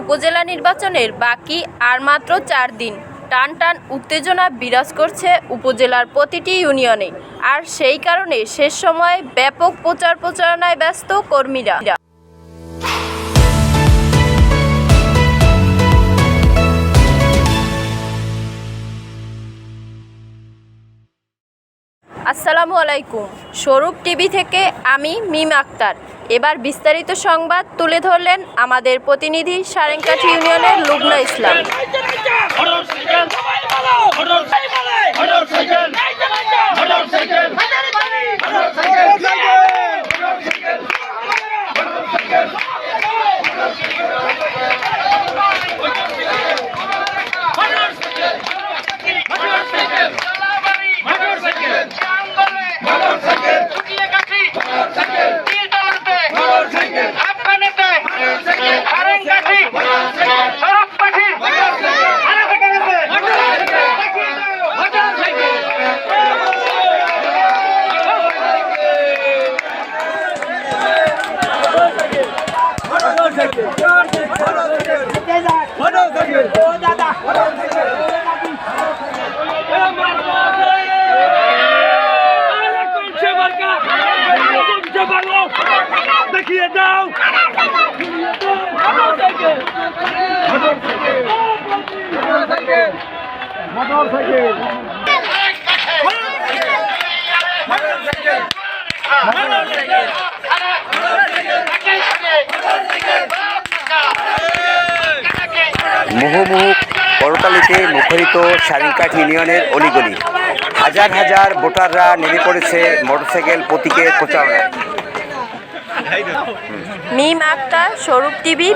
উপজেলা নির্বাচনের বাকি আর মাত্র চার দিন। টান টান উত্তেজনা বিরাজ করছে উপজেলার প্রতিটি ইউনিয়নে। আর সেই কারণে শেষ সময়ে ব্যাপক প্রচার প্রচারণায় ব্যস্ত কর্মীরা। আসসালামু আলাইকুম। স্বরূপ টিভি থেকে আমি মিম আক্তার। এবার বিস্তারিত সংবাদ তুলে ধরলেন আমাদের প্রতিনিধি সারেঙ্কাঠি ইউনিয়নের লুবনা ইসলাম দেখিয়ে দাও মুহুমুহু করতালিতে মুখরিত সারিকাঠ ইউনিয়নের অলিগলি। হাজার হাজার ভোটাররা নেমে পড়েছে মোটরসাইকেল প্রতীকের প্রচারণায়। মিম আক্তার স্বরূপ টিভি